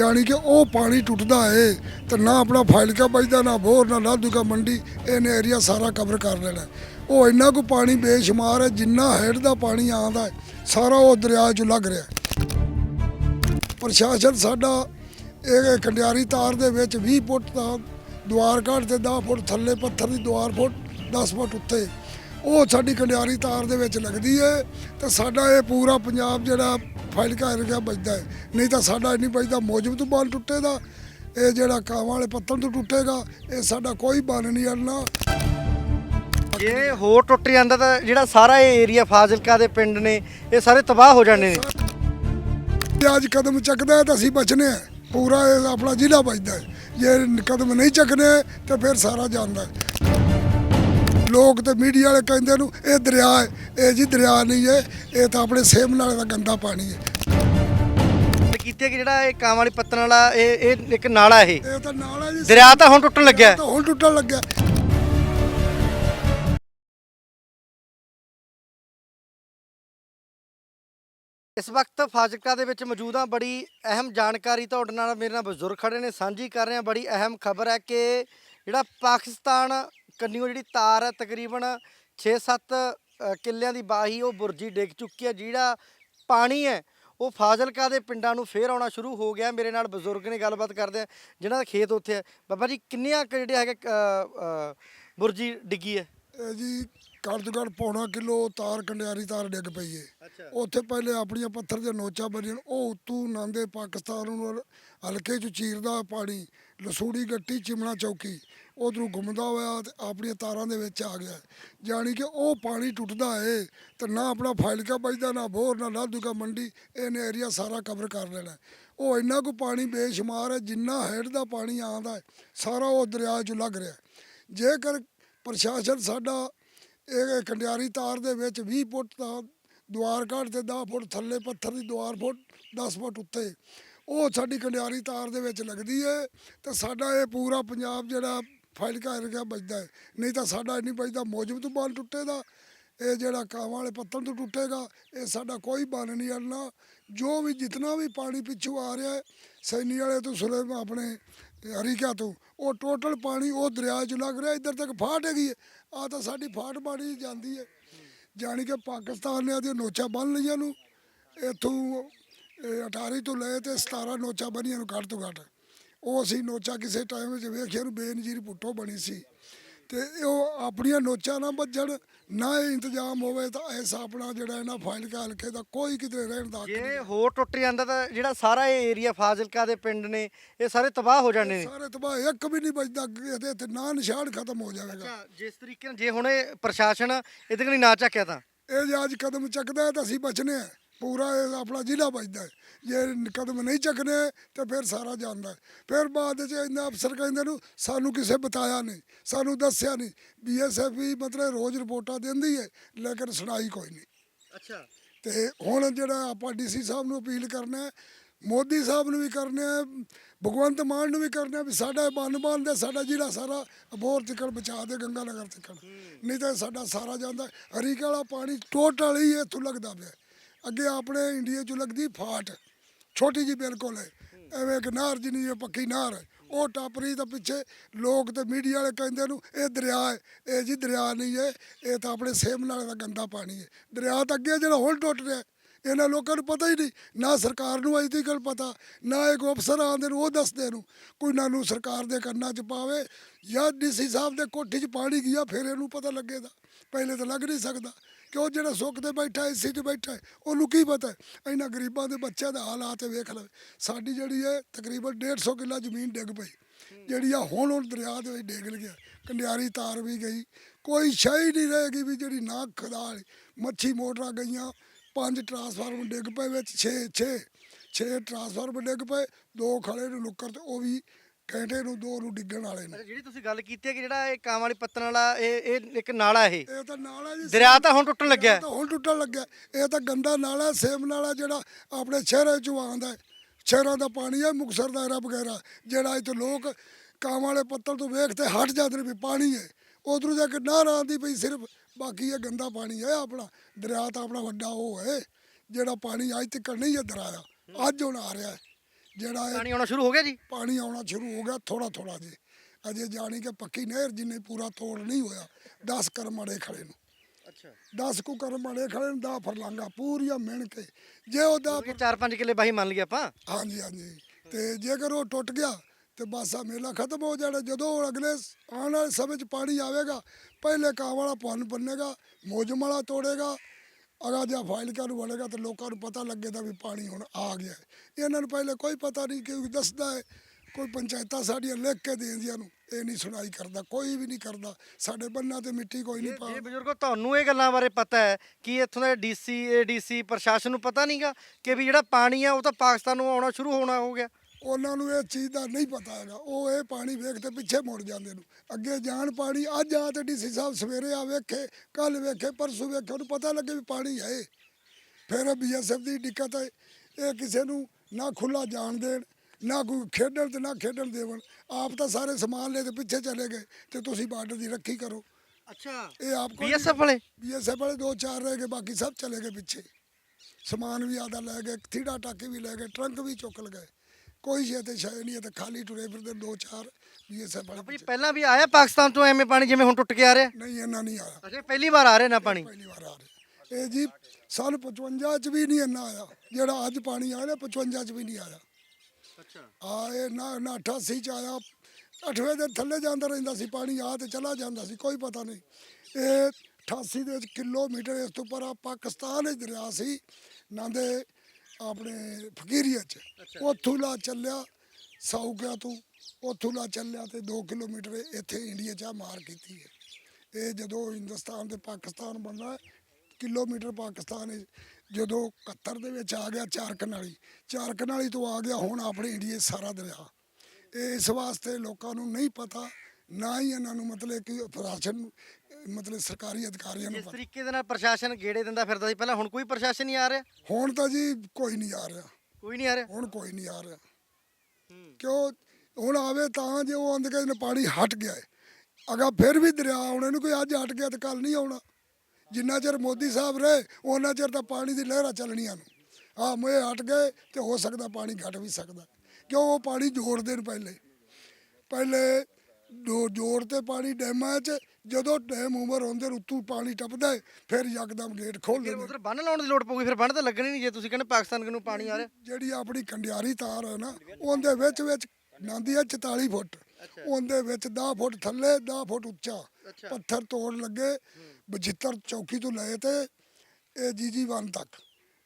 ਜਾਣੀ ਕਿ ਉਹ ਪਾਣੀ ਟੁੱਟਦਾ ਏ ਤੇ ਨਾ ਆਪਣਾ ਫਾਇਲਕਾ ਬਚਦਾ ਨਾ ਬੋਰ, ਨਾ ਲਾਧੂਕਾ ਮੰਡੀ, ਇਹਨੇ ਏਰੀਆ ਸਾਰਾ ਕਵਰ ਕਰ ਲੈਣਾ ਉਹ ਇੰਨਾ ਕੁ ਪਾਣੀ ਬੇਸ਼ੁਮਾਰ ਹੈ, ਜਿੰਨਾ ਹੈਡ ਦਾ ਪਾਣੀ ਆਉਂਦਾ ਸਾਰਾ ਉਹ ਦਰਿਆ 'ਚ ਲੱਗ ਰਿਹਾ ਪ੍ਰਸ਼ਾਸਨ ਸਾਡਾ ਇਹ ਕੰਡਿਆਰੀ ਤਾਰ ਦੇ ਵਿੱਚ 20 ਫੁੱਟ ਦਾ ਦੁਆਰ ਘਾਟ ਤੇ 10 ਫੁੱਟ, ਥੱਲੇ ਪੱਥਰ ਦੀ ਦੁਆਰ ਫੁੱਟ 10 ਫੁੱਟ ਉੱਤੇ ਉਹ ਸਾਡੀ ਕੰਡਿਆਰੀ ਤਾਰ ਦੇ ਵਿੱਚ ਲੱਗਦੀ ਹੈ ਤੇ ਸਾਡਾ ਇਹ ਪੂਰਾ ਪੰਜਾਬ ਜਿਹੜਾ ਫਾਇਲਕਾ ਏਰੀਆ ਬਚਦਾ ਹੈ ਨਹੀਂ ਤਾਂ ਸਾਡਾ ਨਹੀਂ ਬਚਦਾ ਮੌਜੂਦ ਤੋਂ ਬੰਨ ਟੁੱਟੇਗਾ ਇਹ ਜਿਹੜਾ ਕਾਵਾਂ ਵਾਲੇ ਪੱਤਨ ਤੋਂ ਟੁੱਟੇਗਾ ਇਹ ਸਾਡਾ ਕੋਈ ਬੰਨ ਨਹੀਂ ਅੜਨਾ। ਜੇ ਹੋਰ ਟੁੱਟ ਜਾਂਦਾ ਤਾਂ ਜਿਹੜਾ ਸਾਰਾ ਇਹ ਏਰੀਆ ਫਾਜ਼ਿਲਕਾ ਦੇ ਪਿੰਡ ਨੇ ਇਹ ਸਾਰੇ ਤਬਾਹ ਹੋ ਜਾਣੇ ਨੇ। ਜੇ ਅੱਜ ਕਦਮ ਚੱਕਦਾ ਤਾਂ ਅਸੀਂ ਬਚਨੇ ਆ। ਪੂਰਾ ਇਹ ਆਪਣਾ ਜ਼ਿਲ੍ਹਾ ਬਚਦਾ ਹੈ ਜੇ ਕਦਮ ਨਹੀਂ ਚੱਕਨੇ ਤਾਂ ਫਿਰ ਸਾਰਾ ਜਾਂਦਾ ਹੈ ਲੋਕ ਤੇ ਮੀਡੀਆ ਵਾਲੇ ਕਹਿੰਦੇ ਨੂੰ ਇਹ ਦਰਿਆ ਹੈ ਇਹ ਜੀ ਦਰਿਆ ਨਹੀਂ ਹੈ ਇਹ ਤਾਂ ਆਪਣੇ ਸੇਮ ਨਾਲੇ ਦਾ ਗੰਦਾ ਪਾਣੀ ਹੈ। ਕੀਤੇ ਕਿ ਜਿਹੜਾ ਇਹ ਕਾਂ ਵਾਲੀ ਪੱਤਨ ਵਾਲਾ ਇਹ ਇਹ ਇੱਕ ਨਾਲਾ ਇਹ? ਇਹ ਤਾਂ ਨਾਲ ਹੈ ਜੀ। ਦਰਿਆ ਤਾਂ ਹੁਣ ਟੁੱਟਣ ਲੱਗਿਆ ਤਾਂ ਹੁਣ ਟੁੱਟਣ ਲੱਗਿਆ। ਇਸ ਵਕਤ ਫਾਜ਼ਿਲਕਾ ਦੇ ਵਿੱਚ ਮੌਜੂਦ ਹਾਂ ਬੜੀ ਅਹਿਮ ਜਾਣਕਾਰੀ ਤੁਹਾਡੇ ਨਾਲ ਮੇਰੇ ਨਾਲ ਬਜ਼ੁਰਗ ਖੜੇ ਨੇ ਸਾਂਝੀ ਕਰ ਰਹੇ ਹਾਂ ਬੜੀ ਅਹਿਮ ਖਬਰ ਹੈ ਕਿ ਜਿਹੜਾ ਪਾਕਿਸਤਾਨ ਕੰਨਿਓ ਜਿਹੜੀ ਤਾਰ ਹੈ ਤਕਰੀਬਨ 6-7 ਕਿੱਲਿਆਂ ਦੀ ਬਾਹੀ ਉਹ ਬੁਰਜੀ ਡਿੱਗ ਚੁੱਕੀ ਹੈ ਜਿਹੜਾ ਪਾਣੀ ਹੈ ਉਹ ਫਾਜ਼ਿਲਕਾ ਦੇ ਪਿੰਡਾਂ ਨੂੰ ਫੇਰ ਆਉਣਾ ਸ਼ੁਰੂ ਹੋ ਗਿਆ। ਮੇਰੇ ਨਾਲ ਬਜ਼ੁਰਗ ਨੇ ਗੱਲਬਾਤ ਕਰਦੇ ਆ ਜਿਨ੍ਹਾਂ ਦਾ ਖੇਤ ਉੱਥੇ ਹੈ। ਬਾਬਾ ਜੀ ਕਿੰਨੀਆਂ ਕੁ ਜਿਹੜੇ ਹੈਗੇ ਬੁਰਜੀ ਡਿੱਗੀ ਹੈ? ਇਹ ਜੀ ਘੱਟ ਤੋਂ ਘੱਟ ਪੌਣਾ ਕਿਲੋ ਤਾਰ ਕੰਡਿਆਰੀ ਤਾਰ ਡਿੱਗ ਪਈ ਏ ਉੱਥੇ ਪਹਿਲੇ ਆਪਣੀਆਂ ਪੱਥਰ ਦੇ ਨੋਚਾਂ ਬਣੀਆਂ ਉਹ ਉਤੋਂ ਨਾਂਦੇ ਪਾਕਿਸਤਾਨ ਨੂੰ ਹਲਕੇ ਚ ਚੀਰਦਾ ਪਾਣੀ ਲਸੂੜੀ ਗੱਟੀ ਚਿਮਣਾ ਚੌਕੀ। ਉਧਰੋਂ ਘੁੰਮਦਾ ਹੋਇਆ ਤੇ ਆਪਣੀਆਂ ਤਾਰਾਂ ਦੇ ਵਿੱਚ ਆ ਗਿਆ। ਜਾਣੀ ਕਿ ਉਹ ਪਾਣੀ ਟੁੱਟਦਾ ਏ ਤੇ ਨਾ ਆਪਣਾ ਫਾਇਲਕਾ ਬਚਦਾ ਨਾ ਬੋਰ, ਨਾ ਲਾਧੂਕਾ ਮੰਡੀ, ਇਹਨੇ ਏਰੀਆ ਸਾਰਾ ਕਵਰ ਕਰ ਲੈਣਾ। ਉਹ ਇੰਨਾ ਕੁ ਪਾਣੀ ਬੇਸ਼ੁਮਾਰ ਹੈ, ਜਿੰਨਾ ਹੈਡ ਦਾ ਪਾਣੀ ਆਉਂਦਾ ਹੈ, ਸਾਰਾ ਉਹ ਦਰਿਆ 'ਚ ਲੱਗ ਰਿਹਾ। ਜੇਕਰ ਪ੍ਰਸ਼ਾਸਨ ਸਾਡਾ ਇਹ ਕੰਡਿਆਰੀ ਤਾਰ ਦੇ ਵਿੱਚ 20 ਫੁੱਟ ਦਾ ਦੁਆਰ ਘਾਟ ਤੇ 10 ਫੁੱਟ ਥੱਲੇ ਪੱਥਰ ਦੀ ਦੁਆਰ ਫੁੱਟ 10 ਫੁੱਟ ਉੱਤੇ, ਉਹ ਸਾਡੀ ਕੰਡਿਆਰੀ ਤਾਰ ਦੇ ਵਿੱਚ ਲੱਗਦੀ ਹੈ ਤੇ ਸਾਡਾ ਇਹ ਪੂਰਾ ਪੰਜਾਬ ਜਿਹੜਾ ਫਾਇਲਕਾ ਏਰੀਆ ਬਚਦਾ ਹੈ। ਨਹੀਂ ਤਾਂ ਸਾਡਾ ਨਹੀਂ ਬਚਦਾ ਮੌਜੂਦ ਤੋਂ ਬੰਨ ਟੁੱਟੇਗਾ। ਇਹ ਜਿਹੜਾ ਕਾਵਾਂ ਵਾਲੇ ਪੱਤਨ ਤੋਂ ਟੁੱਟੇਗਾ, ਇਹ ਸਾਡਾ ਕੋਈ ਬੰਨ ਨਹੀਂ ਅੜਨਾ ਜੋ ਵੀ ਜਿੰਨਾ ਵੀ ਪਾਣੀ ਪਿੱਛੋਂ ਆ ਰਿਹਾ ਹੈ ਸੈਣੀ ਵਾਲੇ ਤੋਂ ਸੁਲੇ ਆਪਣੇ ਹਰੀਕਾ ਤੋਂ, ਉਹ ਟੋਟਲ ਪਾਣੀ ਉਹ ਦਰਿਆ 'ਚ ਲੱਗ ਰਿਹਾ, ਇੱਧਰ ਤੱਕ ਫਾਟ ਹੈਗੀ ਹੈ। ਆ ਤਾਂ ਸਾਡੀ ਫਾਟ ਬਾੜੀ ਜਾਂਦੀ ਹੈ। ਜਾਣੀ ਕਿ ਪਾਕਿਸਤਾਨ ਨੇ ਉਹਦੀਆਂ ਨੋਚਾਂ ਬੰਨ ਲਈਆਂ ਨੂੰ, ਇੱਥੋਂ ਇਹ 18 ਤੋਂ ਲਏ ਤੇ 17 ਨੋਚਾਂ ਬਣੀਆਂ ਨੂੰ, ਘੱਟ ਤੋਂ ਘੱਟ। ਉਹ ਅਸੀਂ ਨੋਚਾਂ ਕਿਸੇ ਟਾਈਮ ਵਿੱਚ ਵੇਖਿਆ ਨੂੰ ਬੇਨਜ਼ੀਰ ਪੁੱਟੋ ਬਣੀ ਸੀ। ਤੇ ਉਹ ਆਪਣੀਆਂ ਨੋਚਾਂ ਨਾ ਵੱਜਣ ਨਾ ਇਹ ਇੰਤਜ਼ਾਮ ਹੋਵੇ ਤਾਂ ਐਸਾ ਆਪਣਾ ਜਿਹੜਾ ਇਹਨਾਂ ਫਾਈਲ ਕਾ ਹਲਕੇ ਦਾ ਕੋਈ ਕਿਤੇ ਰਹਿਣ ਦਾ ਹੱਕ ਨਹੀਂ। ਹੋਰ ਟੁੱਟ ਜਾਂਦਾ ਤਾਂ ਜਿਹੜਾ ਸਾਰਾ ਇਹ ਏਰੀਆ ਫਾਜ਼ਿਲਕਾ ਦੇ ਪਿੰਡ ਨੇ ਇਹ ਸਾਰੇ ਤਬਾਹ ਹੋ ਜਾਣੇ ਨੇ। ਸਾਰੇ ਤਬਾਹ ਇੱਕ ਵੀ ਨਹੀਂ ਬਚਦਾ ਇਹਦੇ ਤੇ ਨਾ ਨਿਸ਼ਾਨ ਖਤਮ ਹੋ ਜਾਵੇਗਾ। ਅੱਛਾ ਜਿਸ ਤਰੀਕੇ ਨਾਲ ਜੇ ਹੁਣ ਇਹ ਪ੍ਰਸ਼ਾਸਨ ਇਹਦੇ ਕਨੀ ਨਾ ਚੱਕਿਆ ਤਾਂ? ਇਹ ਜੇ ਅੱਜ ਕਦਮ ਚੱਕਦਾ ਹੈ ਤਾਂ ਅਸੀਂ ਬਚਨੇ ਆ ਪੂਰਾ ਇਹ ਆਪਣਾ ਜ਼ਿਲ੍ਹਾ ਬਚਦਾ ਹੈ। ਜੇ ਕਦਮ ਨਹੀਂ ਚੱਕਨੇ ਤਾਂ ਫਿਰ ਸਾਰਾ ਜਾਂਦਾ ਹੈ। ਫਿਰ ਬਾਅਦ ਵਿੱਚ ਇਹਨਾਂ ਅਫਸਰ ਕਹਿੰਦੇ ਨੂੰ ਸਾਨੂੰ ਕਿਸੇ ਬਤਾਇਆ ਨਹੀਂ ਸਾਨੂੰ ਦੱਸਿਆ ਨਹੀਂ। ਬੀਐਸਐਫ ਵੀ ਮਤਲਬ ਰੋਜ਼ ਰਿਪੋਰਟਾਂ ਦਿੰਦੀ ਹੈ ਲੇਕਿਨ ਸੁਣਾਈ ਕੋਈ ਨਹੀਂ। ਅੱਛਾ। ਤੇ ਹੁਣ ਜਿਹੜਾ ਆਪਾਂ ਡੀਸੀ ਸਾਹਿਬ ਨੂੰ ਅਪੀਲ ਕਰਨਾ ਹੈ ਮੋਦੀ ਸਾਹਿਬ ਨੂੰ ਵੀ ਕਰਨਾ ਹੈ ਭਗਵੰਤ ਮਾਨ ਨੂੰ ਵੀ ਕਰਨਾ ਹੈ ਵੀ ਸਾਡਾ ਬੰਨ ਬੰਨ ਦੇ ਸਾਡਾ ਜ਼ਿਲ੍ਹਾ ਸਾਰਾ ਅਬੋਰ ਤਿਕੜ ਬਚਾ ਦੇ ਗੰਗਾ ਨਗਰ ਤਿਕੜ ਨਹੀਂ ਤਾਂ ਸਾਡਾ ਸਾਰਾ ਜਾਂਦਾ ਹਰੀਕੇ ਵਾਲਾ ਪਾਣੀ ਟੋਟਲ ਹੀ ਇੱਥੋਂ ਲੱਗਦਾ ਪਿਆ ਅੱਗੇ ਆਪਣੇ ਇੰਡੀਆ 'ਚ ਲੱਗਦੀ ਫਾਟ, ਛੋਟੀ ਜੀ ਬਿਲਕੁਲ ਹੈ ਐਵੇਂ ਇੱਕ ਨਹਿਰ ਜਿੰਨੀ ਹੈ ਪੱਕੀ ਨਹਿਰ ਹੈ ਉਹ ਟਾਪਰੀ ਤਾਂ ਪਿੱਛੇ ਲੋਕ ਤੇ ਮੀਡੀਆ ਵਾਲੇ ਕਹਿੰਦੇ ਨੂੰ, ਇਹ ਦਰਿਆ ਹੈ, ਇਹ ਜੀ ਦਰਿਆ ਨਹੀਂ ਹੈ, ਇਹ ਤਾਂ ਆਪਣੇ ਸੇਮ ਨਾਲ ਦਾ ਗੰਦਾ ਪਾਣੀ ਹੈ। ਦਰਿਆ ਤਾਂ ਅੱਗੇ ਜਿਹੜਾ ਹੁਣ ਟੁੱਟ ਰਿਹਾ, ਇਹਨਾਂ ਲੋਕਾਂ ਨੂੰ ਪਤਾ ਹੀ ਨਹੀਂ, ਨਾ ਸਰਕਾਰ ਨੂੰ ਅੱਜ ਦੀ ਗੱਲ ਪਤਾ, ਨਾ ਇੱਕ ਅਫਸਰ ਆਉਂਦੇ ਨੂੰ, ਉਹ ਦੱਸਦੇ ਨੂੰ, ਕੋਈ ਨਾ ਨੂੰ ਸਰਕਾਰ ਦੇ ਕੰਨਾਂ 'ਚ ਪਾਵੇ, ਜਾਂ ਡੀਸੀ ਸਾਹਿਬ ਦੇ ਕੋਠੀ 'ਚ ਪਾਣੀ ਗਿਆ, ਫਿਰ ਇਹਨੂੰ ਪਤਾ ਲੱਗੇਗਾ ਪਹਿਲੇ ਤਾਂ ਲੱਗ ਨਹੀਂ ਸਕਦਾ। ਕਿ ਉਹ ਜਿਹੜਾ ਸੁੱਖ ਤੇ ਬੈਠਾ ਏਸੀ 'ਚ ਬੈਠਾ ਹੈ, ਉਹਨੂੰ ਕੀ ਪਤਾ ਹੈ? ਇਹਨਾਂ ਗਰੀਬਾਂ ਦੇ ਬੱਚਿਆਂ ਦਾ ਹਾਲਾਤ ਵੇਖ ਲਵੇ ਸਾਡੀ ਜਿਹੜੀ ਹੈ ਤਕਰੀਬਨ 150 ਕਿੱਲਾ ਜ਼ਮੀਨ ਡਿੱਗ ਪਈ। ਜਿਹੜੀ ਆ ਹੁਣ ਹੁਣ ਦਰਿਆ ਦੇ ਵਿੱਚ ਡਿੱਗ ਗਿਆ ਕੰਡਿਆਰੀ ਤਾਰ ਵੀ ਗਈ। ਕੋਈ ਸ਼ੈ ਹੀ ਨਹੀਂ ਰਹੇਗੀ ਵੀ ਜਿਹੜੀ ਨਾ ਖਦਾਲ ਮੱਛੀ ਮੋਟਰਾਂ ਗਈਆਂ। ਪੰਜ ਟਰਾਂਸਫਾਰਮਰ ਡਿੱਗ ਪਏ ਵਿੱਚ 6 6 6 ਟਰਾਂਸਫਾਰਮਰ ਡਿੱਗ ਪਏ। ਦੋ ਖੜੇ ਨੂੰ ਲੁੱਕਰ ਤੇ ਉਹ ਵੀ ਘੰਟੇ ਨੂੰ ਦੋ ਨੂੰ ਡਿੱਗਣ ਵਾਲੇ ਨੇ। ਜਿਹੜੀ ਤੁਸੀਂ ਗੱਲ ਕੀਤੀ ਹੈ ਕਿ ਜਿਹੜਾ ਇਹ ਕਾਂ ਵਾਲੀ ਪੱਤਨ ਵਾਲਾ ਇਹ ਇਹ ਇੱਕ ਨਾਲਾ ਇਹ। ਇਹ ਤਾਂ ਨਾਲਾ ਜੀ ਦਰਿਆ ਤਾਂ ਹੁਣ ਟੁੱਟਣ ਲੱਗਿਆ। ਇਹ ਤਾਂ ਹੁਣ ਟੁੱਟਣ ਲੱਗਾ ਇਹ ਤਾਂ ਗੰਦਾ ਨਾਲਾ ਸੇਮ ਨਾਲਾ ਜਿਹੜਾ ਆਪਣੇ ਸ਼ਹਿਰਾਂ ਚੋਂ ਆਉਂਦਾ ਹੈ। ਸ਼ਹਿਰਾਂ ਦਾ ਪਾਣੀ ਹੈ ਮੁਕਸਰ ਦਾ ਐਰਾ ਵਗੈਰਾ ਜਿਹੜਾ ਇੱਥੇ ਲੋਕ ਕਾਂ ਵਾਲੇ ਪੱਤਲ ਤੋਂ ਵੇਖਦੇ ਹਟ ਜਾਂਦੇ ਨੇ ਵੀ ਪਾਣੀ ਹੈ। ਉਧਰੋਂ ਜਾ ਕੇ ਨਹਿਰ ਆਉਂਦੀ ਪਈ ਸਿਰਫ ਬਾਕੀ ਇਹ ਗੰਦਾ ਪਾਣੀ ਹੈ ਆਪਣਾ। ਦਰਿਆ ਤਾਂ ਆਪਣਾ ਵੱਡਾ ਉਹ ਹੈ ਜਿਹੜਾ ਪਾਣੀ ਅੱਜ ਤੱਕ ਨਹੀਂ ਇੱਧਰ ਆਇਆ ਅੱਜ ਹੁਣ ਆ ਰਿਹਾ ਹੈ। ਜਿਹੜਾ ਇਹ ਪਾਣੀ ਆਉਣਾ ਸ਼ੁਰੂ ਹੋ ਗਿਆ ਜੀ? ਪਾਣੀ ਆਉਣਾ ਸ਼ੁਰੂ ਹੋ ਗਿਆ ਥੋੜਾ ਥੋੜਾ ਜੇ। ਅਜੇ ਜਾਣੀ ਕਿ ਪੱਕੀ ਨਹਿਰ ਜਿੰਨੇ ਪੂਰਾ ਤੋੜ ਨਹੀਂ ਹੋਇਆ 10 ਕਰਮੜੇ ਖੜੇ ਨੂੰ। ਅੱਛਾ। 10 ਕੁ ਕਰਮੜੇ ਖੜੇ ਨੂੰ 10 ਫਰਲਾਂਗਾ ਪੂਰੀਆਂ ਮਿਣ ਕੇ। ਜੇ ਉਹ ਦਾ 4-5 ਕਿੱਲੇ ਬਾਹੀ ਮੰਨ ਲਈ ਆਪਾਂ। ਹਾਂਜੀ ਹਾਂਜੀ। ਤੇ ਜੇਕਰ ਉਹ ਟੁੱਟ ਗਿਆ ਤੇ ਬਸ ਆ ਮੇਲਾ ਖਤਮ ਹੋ ਜਾਣਾ। ਜਦੋਂ ਅਗਲੇ ਆਉਣ ਵਾਲੇ ਸਮੇਂ 'ਚ ਪਾਣੀ ਆਵੇਗਾ ਪਹਿਲੇ ਕਾਂ ਵਾਲਾ ਪੁੰਨ ਬੰਨੇਗਾ ਮੋਜਮ ਵਾਲਾ ਤੋੜੇਗਾ ਅਗਾ ਜਿਹਾ ਫਾਈਲ ਨੂੰ ਵੜੇਗਾ ਤੇ ਲੋਕਾਂ ਨੂੰ ਪਤਾ ਲੱਗੇਗਾ ਵੀ ਪਾਣੀ ਹੁਣ ਆ ਗਿਆ ਹੈ। ਇਹਨਾਂ ਨੂੰ ਪਹਿਲੇ ਕੋਈ ਪਤਾ ਨਹੀਂ ਕਿ ਦੱਸਦਾ ਹੈ ਕੋਈ ਪੰਚਾਇਤਾਂ ਸਾਡੀਆਂ ਲਿਖ ਕੇ ਦੇਂਦੀਆਂ ਨੂੰ ਇਹ ਨਹੀਂ ਸੁਣਾਈ ਕਰਦਾ ਕੋਈ ਵੀ ਨਹੀਂ ਕਰਦਾ ਸਾਡੇ ਬੰਨਾਂ ਤੇ ਮਿੱਟੀ ਕੋਈ ਨਹੀਂ ਪਾ ਜੇ ਬਜ਼ੁਰਗੋ ਤੁਹਾਨੂੰ ਇਹ ਗੱਲਾਂ ਬਾਰੇ ਪਤਾ ਹੈ ਕਿ ਇੱਥੋਂ ਦੇ ਡੀਸੀ ਏਡੀਸੀ ਪ੍ਰਸ਼ਾਸਨ ਨੂੰ ਪਤਾ ਨਹੀਂਗਾ ਕਿ ਵੀ ਜਿਹੜਾ ਪਾਣੀ ਆ ਉਹ ਤਾਂ ਪਾਕਿਸਤਾਨ ਨੂੰ ਆਉਣਾ ਸ਼ੁਰੂ ਹੋਣਾ ਹੋ ਗਿਆ ਉਹਨਾਂ ਨੂੰ ਇਹ ਚੀਜ਼ ਦਾ ਨਹੀਂ ਪਤਾ ਹੈਗਾ। ਉਹ ਇਹ ਪਾਣੀ ਵੇਖ ਤੇ ਪਿੱਛੇ ਮੁੜ ਜਾਂਦੇ ਨੂੰ। ਅੱਗੇ ਜਾਣ ਪਾਣੀ ਅੱਜ ਆ ਤੇ ਡੀਸੀ ਸਾਹਿਬ ਸਵੇਰੇ ਆ ਵੇਖੇ ਕੱਲ ਵੇਖੇ ਪਰਸੋਂ ਵੇਖੇ ਉਹਨੂੰ ਪਤਾ ਲੱਗੇ ਵੀ ਪਾਣੀ ਹੈ। ਫਿਰ ਬੀਐਸਐਫ ਦੀ ਦਿੱਕਤ ਹੈ। ਇਹ ਕਿਸੇ ਨੂੰ ਨਾ ਖੁੱਲਾ ਜਾਣ ਦੇਣ ਨਾ ਕੋਈ ਖੇਡਣ ਤੇ ਨਾ ਖੇਡਣ ਦੇਵਣ। ਆਪ ਤਾਂ ਸਾਰੇ ਸਮਾਨ ਲੈ ਤੇ ਪਿੱਛੇ ਚਲੇ ਗਏ ਤੇ ਤੁਸੀਂ ਬਾਰਡਰ ਦੀ ਰੱਖੀ ਕਰੋ। ਅੱਛਾ। ਇਹ ਆਪ ਕੋਈ ਬੀਐਸਐਫ ਵਾਲੇ? ਬੀਐਸਐਫ ਵਾਲੇ ਦੋ ਚਾਰ ਰਹਿ ਗਏ ਬਾਕੀ ਸਭ ਚਲੇ ਗਏ ਪਿੱਛੇ। ਸਮਾਨ ਵੀ ਆਦਾ ਲੈ ਗਏ ਥੀੜਾ ਟਾਕੇ ਵੀ ਲੈ ਗਏ ਟਰੰਕ ਵੀ ਚੁੱਕ ਲਗਾਏ ਕੋਈ ਸ਼ੇ ਤੇ ਸ਼ਾਇ ਨਹੀਂ ਹੈ ਤੇ ਖਾਲੀ ਟੁਰੇ ਫਿਰਦੇ ਦੋ ਚਾਰ ਬੀਐਸਐਫ ਵਾਲੇ ਜੀ ਪਿੱਛੇ। ਪਹਿਲਾਂ ਵੀ ਆਇਆ ਪਾਕਿਸਤਾਨ ਤੋਂ ਐਵੇਂ ਪਾਣੀ ਜਿਵੇਂ ਹੁਣ ਟੁੱਟ ਕੇ ਆ ਰਿਹਾ? ਨਹੀਂ ਇਹਨਾਂ ਨਹੀਂ ਆਇਆ। ਅੱਛਾ ਪਹਿਲੀ ਵਾਰ ਆ ਰਿਹਾ ਨਾ ਪਾਣੀ? ਪਹਿਲੀ ਵਾਰ ਆ ਰਿਹਾ। ਇਹ ਜੀ ਸਾਲ 55 ਚ ਵੀ ਨਹੀਂ ਇੰਨਾ ਆਇਆ। ਜਿਹੜਾ ਅੱਜ ਪਾਣੀ ਆ ਰਿਹਾ 55 ਚ ਵੀ ਨਹੀਂ ਆਇਆ। ਅੱਛਾ। ਆ ਇਹ ਨਾ ਨਾ 88 ਚ ਆਇਆ। ਅਠਵੇਂ ਦੇ ਥੱਲੇ ਜਾਂਦਾ ਰਹਿੰਦਾ ਸੀ ਪਾਣੀ ਆ ਤੇ ਚਲਾ ਜਾਂਦਾ ਸੀ ਕੋਈ ਪਤਾ ਨਹੀਂ। ਇਹ 88 ਦੇ ਵਿੱਚ ਕਿਲੋਮੀਟਰ ਇਸ ਤੋਂ ਪਰ ਆ ਪਾਕਿਸਤਾਨ ਵਿੱਚ ਦਰਿਆ ਸੀ। ਨਾਂਦੇ ਆਪਣੇ ਫਕੀਰੀਆ ਚ। ਉੱਥੋਂ ਲਾ ਚੱਲਿਆ ਸੌਕਿਆ ਤੋਂ। ਉੱਥੋਂ ਲਾ ਚੱਲਿਆ ਤੇ 2 ਕਿਲੋਮੀਟਰ ਇੱਥੇ ਇੰਡੀਆ ਚ ਮਾਰ ਕੀਤੀ ਹੈ। ਇਹ ਜਦੋਂ ਹਿੰਦੁਸਤਾਨ ਤੇ ਪਾਕਿਸਤਾਨ ਬਣਦਾ ਕਿਲੋਮੀਟਰ ਪਾਕਿਸਤਾਨ। ਜਦੋਂ 71 ਦੇ ਵਿੱਚ ਆ ਗਿਆ ਚਾਰ ਕਨਾਲੀ। ਚਾਰ ਕਨਾਲੀ ਤੋਂ ਆ ਗਿਆ ਹੁਣ ਆਪਣੇ ਇੰਡੀਆ ਸਾਰਾ ਦਰਿਆ। ਇਸ ਵਾਸਤੇ ਲੋਕਾਂ ਨੂੰ ਨਹੀਂ ਪਤਾ ਨਾ ਹੀ ਇਹਨਾਂ ਨੂੰ ਮਤਲਬ ਕਿ ਪ੍ਰਸ਼ਾਸਨ ਨੂੰ, ਮਤਲਬ ਸਰਕਾਰੀ ਅਧਿਕਾਰੀਆਂ ਨੂੰ ਇਸ ਪਤਾ ਤਰੀਕੇ ਦੇ ਨਾਲ ਪ੍ਰਸ਼ਾਸਨ ਗੇੜੇ ਦਿੰਦਾ ਫਿਰਦਾ ਸੀ ਪਹਿਲਾਂ ਹੁਣ ਕੋਈ ਪ੍ਰਸ਼ਾਸਨ ਨਹੀਂ ਆ ਰਿਹਾ? ਹੁਣ ਤਾਂ ਜੀ ਕੋਈ ਨਹੀਂ ਆ ਰਿਹਾ। ਕੋਈ ਨਹੀਂ ਆ ਰਿਹਾ? ਹੁਣ ਕੋਈ ਨਹੀਂ ਆ ਰਿਹਾ। ਹੂੰ। ਕਿਉਂ? ਹੁਣ ਆਵੇ ਤਾਂ ਜੇ ਉਹ ਅੰਦਰ ਕਹਿੰਦੇ ਨੇ ਪਾਣੀ ਹਟ ਗਿਆ ਹੈ ਅਗਾ ਫਿਰ ਵੀ ਦਰਿਆ ਆਉਣੇ ਨੂੰ ਕੋਈ ਅੱਜ ਹਟ ਗਿਆ ਤੇ ਕੱਲ ਨਹੀਂ ਆਉਣਾ। ਜਿੰਨਾ ਚਿਰ ਮੋਦੀ ਸਾਹਿਬ ਰਹੇ ਉਹਨਾਂ ਚਿਰ ਤਾਂ ਪਾਣੀ ਦੀ ਲਹਿਰਾਂ ਚੱਲਣੀਆਂ ਨੂੰ। ਆ ਮੋਏ ਹਟ ਗਏ ਤੇ ਹੋ ਸਕਦਾ ਪਾਣੀ ਘਟ ਵੀ ਸਕਦਾ। ਕਿਉਂ? ਉਹ ਪਾਣੀ ਜੋੜ ਦੇਣ ਪਹਿਲੇ। ਪਹਿਲੇ ਦੋ ਜੋੜ ਤੇ ਪਾਣੀ ਡੈਮਾਂ 'ਚ ਜਦੋਂ ਡੈਮ ਉਮਰ ਹੁੰਦੇ ਉਤੋਂ ਪਾਣੀ ਟੱਪਦਾ ਹੈ, ਫਿਰ ਯਕਦਮ ਗੇਟ ਖੋਲ ਫਿਰ ਦਿੰਦੇ ਉਧਰ ਬੰਨ ਲਾਉਣ ਦੀ ਲੋੜ ਪਊਗੀ ਫਿਰ ਬੰਨ ਤਾਂ ਲੱਗਣੀ ਨਹੀਂ ਜੇ ਤੁਸੀਂ ਕਹਿੰਦੇ ਪਾਕਿਸਤਾਨ ਨੂੰ ਪਾਣੀ ਆ ਰਿਹਾ। ਜਿਹੜੀ ਆਪਣੀ ਕੰਡਿਆਰੀ ਤਾਰ ਹੈ ਨਾ ਉਹਦੇ ਵਿੱਚ ਵਿੱਚ ਨਾਂਦੀ ਹੈ 44 ਫੁੱਟ। ਉਹਦੇ ਵਿੱਚ 10 ਫੁੱਟ ਥੱਲੇ 10 ਫੁੱਟ ਉੱਚਾ। ਅੱਛਾ। ਪੱਥਰ ਤੋੜ ਲੱਗੇ ਬਜਿੱਤਰ ਚੌਕੀ ਤੋਂ ਲਏ ਤੇ ਇਹ ਜੀਜੀ ਵਨ ਤੱਕ।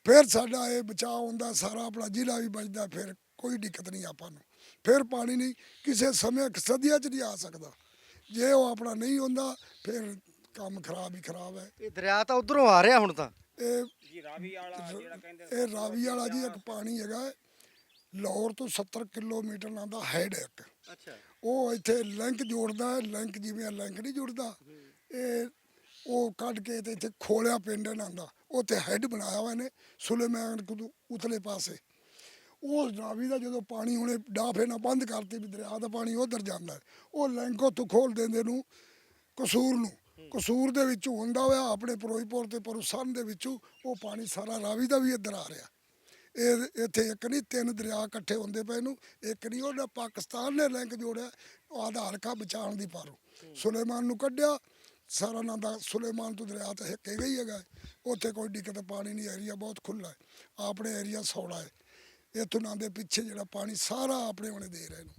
ਫਿਰ ਸਾਡਾ ਇਹ ਬਚਾਅ ਹੁੰਦਾ ਸਾਰਾ ਆਪਣਾ ਜ਼ਿਲ੍ਹਾ ਵੀ ਬਚਦਾ ਫਿਰ ਕੋਈ ਦਿੱਕਤ ਨਹੀਂ ਆਪਾਂ ਨੂੰ। ਫਿਰ ਪਾਣੀ ਨਹੀਂ ਕਿਸੇ ਸਮੇਂ ਸਦੀਆਂ 'ਚ ਨਹੀਂ ਆ ਸਕਦਾ। ਜੇ ਉਹ ਆਪਣਾ ਨਹੀਂ ਹੁੰਦਾ ਫਿਰ ਕੰਮ ਖਰਾਬ ਹੀ ਖਰਾਬ ਹੈ। ਇਹ ਦਰਿਆ ਤਾਂ ਉਧਰੋਂ ਆ ਰਿਹਾ ਹੁਣ ਤਾਂ। ਇਹ ਇਹ ਰਾਵੀ ਵਾਲਾ ਜੀ ਇੱਕ ਪਾਣੀ ਹੈਗਾ ਹੈ। ਲਾਹੌਰ ਤੋਂ 70 ਕਿਲੋਮੀਟਰ ਨਾਲ ਦਾ ਹੈਡ ਇੱਕ। ਅੱਛਾ। ਉਹ ਇੱਥੇ ਲਿੰਕ ਜੋੜਦਾ ਹੈ ਲਿੰਕ ਜਿਵੇਂ ਲਿੰਕ ਨਹੀਂ ਜੁੜਦਾ। ਇਹ ਉਹ ਕੱਢ ਕੇ ਤੇ ਇੱਥੇ ਖੋਲਿਆ ਪਿੰਡ ਇਹਨਾਂ ਦਾ। ਉੱਥੇ ਹੈਡ ਬਣਾਇਆ ਹੋਇਆ ਨੇ ਸੁਲੇਮਾਨ ਕੋਲ ਉਤਲੇ ਪਾਸੇ। ਉਹ ਰਾਵੀ ਦਾ ਜਦੋਂ ਪਾਣੀ ਹੁਣੇ ਡਾਫੇ ਨਾਲ ਬੰਦ ਕਰਤੇ ਵੀ ਦਰਿਆ ਦਾ ਪਾਣੀ ਉਧਰ ਜਾਂਦਾ ਹੈ। ਉਹ ਲਿੰਕ ਉੱਥੋਂ ਖੋਲ ਦਿੰਦੇ ਨੂੰ ਕਸੂਰ ਨੂੰ ਕਸੂਰ ਦੇ ਵਿੱਚੋਂ ਹੁੰਦਾ ਹੋਇਆ ਆਪਣੇ ਫਿਰੋਜ਼ਪੁਰ ਤੇ ਪਰੁਸਨ ਦੇ ਵਿੱਚੋਂ ਉਹ ਪਾਣੀ ਸਾਰਾ ਰਾਵੀ ਦਾ ਵੀ ਇੱਧਰ ਆ ਰਿਹਾ ਇਹ ਇੱਥੇ ਇੱਕ ਨਹੀਂ ਤਿੰਨ ਦਰਿਆ ਇਕੱਠੇ ਹੁੰਦੇ ਪਏ ਨੂੰ ਇੱਕ ਨਹੀਂ ਉਹਦਾ ਪਾਕਿਸਤਾਨ ਨੇ ਲਿੰਕ ਜੋੜਿਆ ਆਦਾ ਹਲਕਾ ਬਚਾਉਣ ਦੀ ਪਾਰੋ ਸੁਲੇਮਾਨ ਨੂੰ ਕੱਢਿਆ ਸਾਰਾ ਨਾਂ ਦਾ ਸੁਲੇਮਾਨ ਤੋਂ ਦਰਿਆ ਤਾਂ ਹਿੱਕੇ ਗਈ ਹੈਗਾ ਹੈ। ਉੱਥੇ ਕੋਈ ਦਿੱਕਤ ਪਾਣੀ ਨਹੀਂ ਏਰੀਆ ਬਹੁਤ ਖੁੱਲਾ ਹੈ ਆਪਣੇ ਏਰੀਆ ਸੌੜਾ ਹੈ ਇੱਥੋਂ ਨਾਂ ਦੇ ਪਿੱਛੇ ਜਿਹੜਾ ਪਾਣੀ ਸਾਰਾ ਆਪਣੇ ਵਾਲੇ ਦੇ ਰਹੇ ਨੂੰ।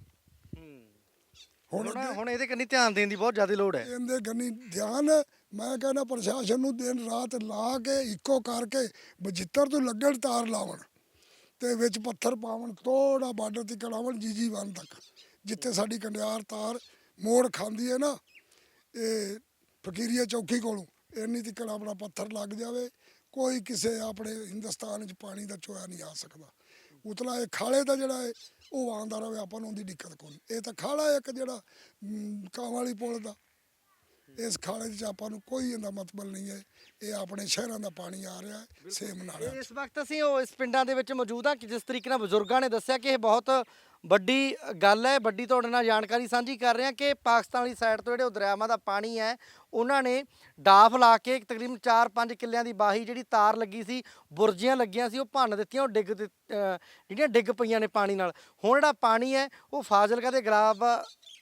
ਹੁਣ ਹੁਣ ਅੱਗੇ ਹੁਣ ਇਹਦੇ ਕੰਨੀ ਧਿਆਨ ਦੇਣ ਦੀ ਬਹੁਤ ਜ਼ਿਆਦਾ ਲੋੜ ਹੈ। ਇਹਦੇ ਗੰਨੀ ਧਿਆਨ। ਮੈਂ ਕਹਿੰਦਾ ਪ੍ਰਸ਼ਾਸਨ ਨੂੰ ਦਿਨ ਰਾਤ ਲਾ ਕੇ ਇੱਕੋ ਕਰਕੇ ਬਜਿੱਤਰ ਤੋਂ ਲੱਗਣ ਤਾਰ ਲਾਵਣ ਤੇ ਵਿੱਚ ਪੱਥਰ ਪਾਵਣ ਥੋੜਾ ਬਾਰਡਰ ਤੇ ਕੜਾਵਣ ਜੀਜੀ ਵਨ ਤੱਕ। ਜਿੱਥੇ ਸਾਡੀ ਕੰਡਿਆਰ ਤਾਰ ਮੋੜ ਖਾਂਦੀ ਹੈ ਨਾ ਇਹ ਫਕੀਰੀਆ ਚੌਕੀ ਕੋਲੋਂ ਇੰਨੀ ਤੱਕ ਆਪਣਾ ਪੱਥਰ ਲੱਗ ਜਾਵੇ ਕੋਈ ਕਿਸੇ ਆਪਣੇ ਹਿੰਦੁਸਤਾਨ 'ਚ ਪਾਣੀ ਦਾ ਚੋਇਆ ਨਹੀਂ ਆ ਸਕਦਾ। ਉਤਲਾ ਇਹ ਖਾਲੇ ਦਾ ਜਿਹੜਾ ਹੈ ਉਹ ਆਉਂਦਾ ਰਹੇ ਆਪਾਂ ਨੂੰ ਉਹਦੀ ਦਿੱਕਤ ਕੋਈ ਨਹੀਂ। ਇਹ ਤਾਂ ਖਾਲਾ ਇੱਕ ਜਿਹੜਾ ਮ, ਵਾਲੀ ਪੁਲ ਦਾ ਇਸ ਖਾਲੇ 'ਚ ਆਪਾਂ ਨੂੰ ਕੋਈ ਇਹਦਾ ਮਤਲਬ ਨਹੀਂ ਹੈ। ਇਹ ਆਪਣੇ ਸ਼ਹਿਰਾਂ ਦਾ ਪਾਣੀ ਆ ਰਿਹਾ ਹੈ ਸੇਮ ਨਾਲ ਇਸ ਵਕਤ ਅਸੀਂ ਉਹ ਇਸ ਪਿੰਡਾਂ ਦੇ ਵਿੱਚ ਮੌਜੂਦ ਹਾਂ ਕਿ ਜਿਸ ਤਰੀਕੇ ਨਾਲ ਬਜ਼ੁਰਗਾਂ ਨੇ ਦੱਸਿਆ ਕਿ ਇਹ ਬਹੁਤ ਵੱਡੀ ਗੱਲ ਹੈ ਵੱਡੀ ਤੁਹਾਡੇ ਨਾਲ ਜਾਣਕਾਰੀ ਸਾਂਝੀ ਕਰ ਰਹੇ ਹਾਂ ਕਿ ਪਾਕਿਸਤਾਨ ਵਾਲੀ ਸਾਈਡ ਤੋਂ ਜਿਹੜੇ ਉਹ ਦਰਿਆਵਾਂ ਦਾ ਪਾਣੀ ਹੈ ਉਹਨਾਂ ਨੇ ਡਾਫ ਲਾ ਕੇ ਤਕਰੀਬਨ 4-5 ਕਿੱਲਿਆਂ ਦੀ ਬਾਹੀ ਜਿਹੜੀ ਤਾਰ ਲੱਗੀ ਸੀ ਬੁਰਜੀਆਂ ਲੱਗੀਆਂ ਸੀ ਉਹ ਭੰਨ ਦਿੱਤੀਆਂ ਉਹ ਡਿੱਗ ਜਿਹੜੀਆਂ ਡਿੱਗ ਪਈਆਂ ਨੇ ਪਾਣੀ ਨਾਲ। ਹੁਣ ਜਿਹੜਾ ਪਾਣੀ ਹੈ ਉਹ ਫਾਜ਼ਿਲਕਾ ਦੇ ਗਲਾਬ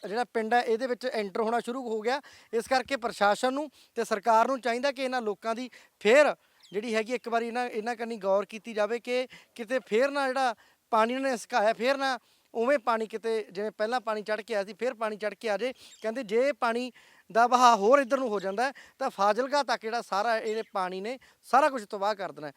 ਜਿਹੜਾ ਪਿੰਡ ਹੈ, ਇਹਦੇ ਵਿੱਚ ਐਂਟਰ ਹੋਣਾ ਸ਼ੁਰੂ ਹੋ ਗਿਆ। ਇਸ ਕਰਕੇ ਪ੍ਰਸ਼ਾਸਨ ਨੂੰ ਤੇ ਸਰਕਾਰ ਨੂੰ ਚਾਹੀਦਾ ਕਿ ਇਹਨਾਂ ਲੋਕਾਂ ਦੀ ਫੇਰ ਜਿਹੜੀ ਹੈਗੀ ਇੱਕ ਵਾਰੀ ਇਹਨਾਂ ਇਹਨਾਂ ਕੰਨੀ ਗੌਰ ਕੀਤੀ ਜਾਵੇ ਕਿ ਕਿਤੇ ਫੇਰ ਨਾ ਜਿਹੜਾ ਪਾਣੀ ਨੇ ਸੁਕਾਇਆ, ਫੇਰ ਨਾ ਉਵੇਂ ਪਾਣੀ ਕਿਤੇ, ਜਿਵੇਂ ਪਹਿਲਾਂ ਪਾਣੀ ਚੜ ਕੇ ਆਇਆ ਸੀ, ਫੇਰ ਪਾਣੀ ਚੜ ਕੇ ਆ ਜੇ। ਕਹਿੰਦੇ ਜੇ ਪਾਣੀ ਦਾ ਵਹਾਅ ਹੋਰ ਇੱਧਰ ਨੂੰ ਹੋ ਜਾਂਦਾ ਤਾਂ ਫਾਜ਼ਿਲਕਾ ਤੱਕ ਜਿਹੜਾ ਸਾਰਾ ਇਹਨੇ ਪਾਣੀ ਨੇ ਸਾਰਾ ਕੁਝ ਤਬਾਹ ਕਰ ਦੇਣਾ